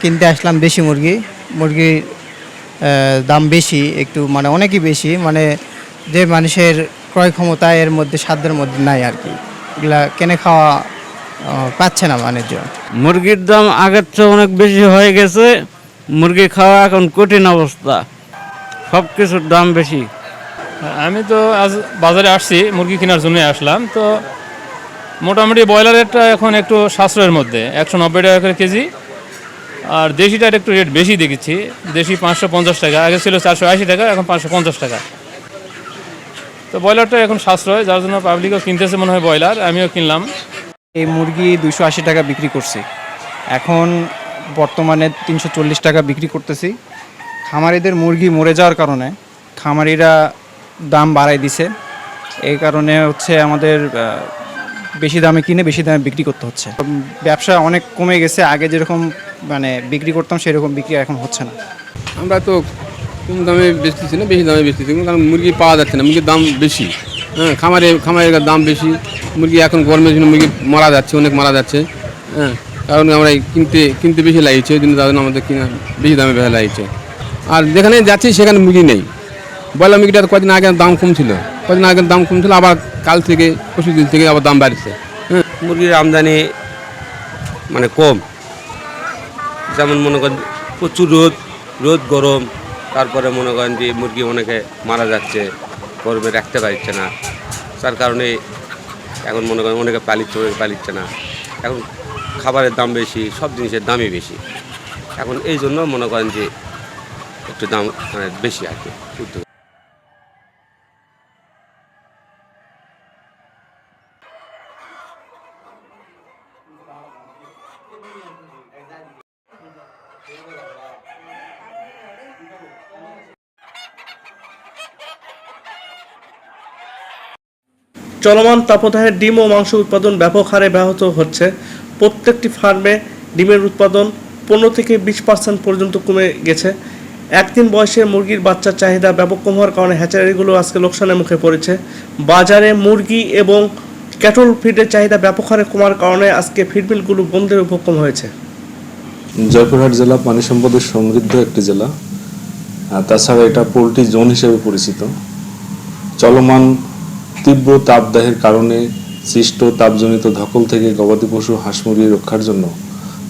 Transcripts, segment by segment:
কিনতে আসলাম দেশি মুরগি। মুরগির দাম বেশি একটু মানে অনেকই বেশি মানে যে মানুষের ক্রয় ক্ষমতা এর মধ্যে সাধ্যের মধ্যে নাই আর কি। এগুলা কেনে খাওয়া পাচ্ছে না মানুষজন মুরগির দাম আগের চেয়ে অনেক বেশি হয়ে গেছে। মুরগি খাওয়া এখন কঠিন অবস্থা। সব কিছুর দাম বেশি। আমি তো আজ বাজারে আসছি মুরগি কেনার জন্য আসলাম। তো মোটামুটি ব্রয়লারেরটা এখন একটু সাশ্রয়ের মধ্যে একশো নব্বই টাকা করে কেজি। আর দেশিটার একটু রেট বেশি দেখেছি। দেশি পাঁচশো পঞ্চাশ টাকা, আগে ছিল চারশো আশি টাকা, এখন পাঁচশো পঞ্চাশ টাকা। তো ব্রয়লারটা এখন সাশ্রয়, যার জন্য পাবলিকও কিনতেছে মনে হয় ব্রয়লার, আমিও কিনলাম। এই মুরগি দুইশো আশি টাকা বিক্রি করছি। এখন বর্তমানে তিনশো চল্লিশ টাকা বিক্রি করতেছি। খামারিদের মুরগি মরে যাওয়ার কারণে খামারিরা দাম বাড়াই দিছে। এই কারণে হচ্ছে আমাদের বেশি দামে কিনে বেশি দামে বিক্রি করতে হচ্ছে। ব্যবসা অনেক কমে গেছে। আগে যেরকম মানে বিক্রি করতাম সেরকম বিক্রি এখন হচ্ছে না। আমরা তো কম দামে বেচতেছি না বেশি দামে বেচতেছি কারণ মুরগি পাওয়া যাচ্ছে না মুরগির দাম বেশি। হ্যাঁ খামারে খামারের দাম বেশি মুরগি এখন গরমের জন্য মুরগি মারা যাচ্ছে অনেক মারা যাচ্ছে। হ্যাঁ কারণ আমরা কিনতে কিনতে বেশি লাগিয়েছে ওই জন্য তার জন্য আমাদের কিনা বেশি দামে বেশি লাগিয়েছে। আর যেখানে যাচ্ছি সেখানে মুরগি নেই। বয়লার মুরগিটা কদিন আগে দাম কম ছিল কদিন আগে দাম কম ছিল আবার কাল থেকে পরশু দিন থেকে আবার দাম বাড়ছে। হ্যাঁ। মুরগির আমদানি মানে কম। যেমন মনে করেন প্রচুর রোদ রোদ, গরম, তারপরে মনে করেন যে মুরগি অনেকে মারা যাচ্ছে, গরমে রাখতে পারছে না। তার কারণে এখন মনে করেন অনেকে পালিচ্ছে অনেকে পালিচ্ছে না। এখন খাবারের দাম বেশি, সব জিনিসের দামই বেশি। এখন এই জন্য মনে করেন যে একটু দাম মানে বেশি আর কি উদ্যোগ চলমান তাপদাহে ডিম ও মাংস উৎপাদন ব্যাপক হারে ব্যাহত হচ্ছে। প্রত্যেকটি ফার্মে ডিমের উৎপাদন পনেরো থেকে বিশ পার্সেন্ট পর্যন্ত কমে গেছে। একদিন বয়সে মুরগির বাচ্চার চাহিদা ব্যাপক কম হওয়ার কারণে হ্যাচারিগুলো আজকে লোকসানের মুখে পড়েছে। বাজারে মুরগি এবং ক্যাটল ফিডের চাহিদা ব্যাপক হারে কমার কারণে আজকে ফিডমিলগুলো বন্ধের উপক্রম হয়েছে। জয়পুরহাট জেলা পানি সম্পদের সমৃদ্ধ একটি জেলা। তাছাড়া এটা পোলট্রি জোন হিসেবে পরিচিত। চলমান তীব্র তাপদাহের কারণে সৃষ্ট তাপজনিত ধকল থেকে গবাদি পশু হাঁস মুরগি রক্ষার জন্য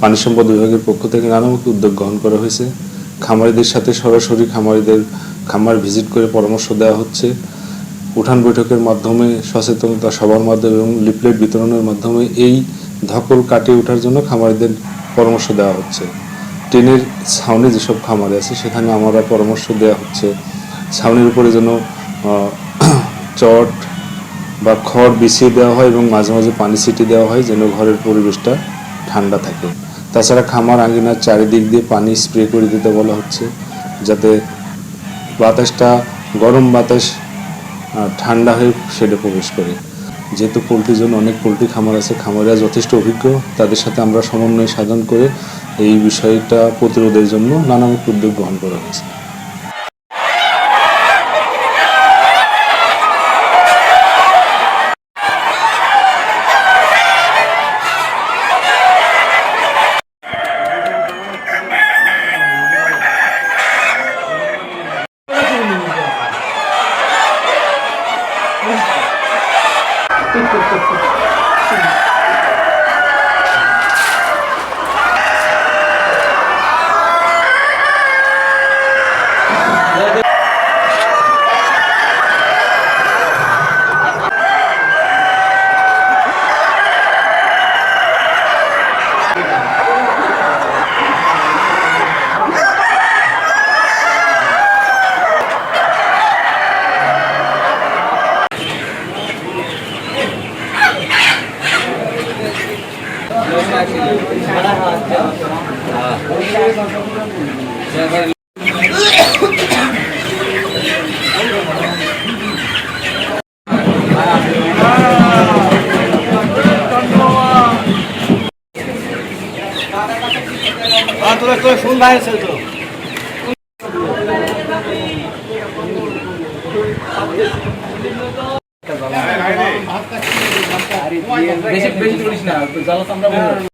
পানি সম্পদ বিভাগের পক্ষ থেকে নানামুখী উদ্যোগ গ্রহণ করা হয়েছে। খামারিদের সাথে সরাসরি খামারিদের খামার ভিজিট করে পরামর্শ দেওয়া হচ্ছে। উঠান বৈঠকের মাধ্যমে সচেতনতা সবার মাধ্যমে এবং লিফলেট বিতরণের মাধ্যমে এই ধকল কাটিয়ে ওঠার জন্য খামারিদের পরামর্শ দেওয়া হচ্ছে। ট্রেনের ছাউনি যেসব খামারে আছে, সেখানে আমরা পরামর্শ দেওয়া হচ্ছে। ছাউনির উপরে যেন চট বা খড় বিছিয়ে দেওয়া হয় এবং মাঝে মাঝে পানি ছিটিয়ে দেওয়া হয় যেন ঘরের পরিবেশটা ঠান্ডা থাকে। তাছাড়া খামার আঙিনার চারিদিক দিয়ে পানি স্প্রে করে দিতে বলা হচ্ছে, যাতে বাতাসটা, গরম বাতাস ঠান্ডা হয়ে সেটা প্রবেশ করে। যেহেতু পোলট্রির জন্য অনেক পোলট্রি খামার আছে, খামারিরা যথেষ্ট অভিজ্ঞ। তাদের সাথে আমরা সমন্বয় সাধন করে এই বিষয়টা প্রতিরোধের জন্য নানামুখ উদ্যোগ গ্রহণ করা হয়েছে। すいません。তোরা তোরা শুন ভাই আছে তো বেশি বেশি করিস না জ্বালা আমরা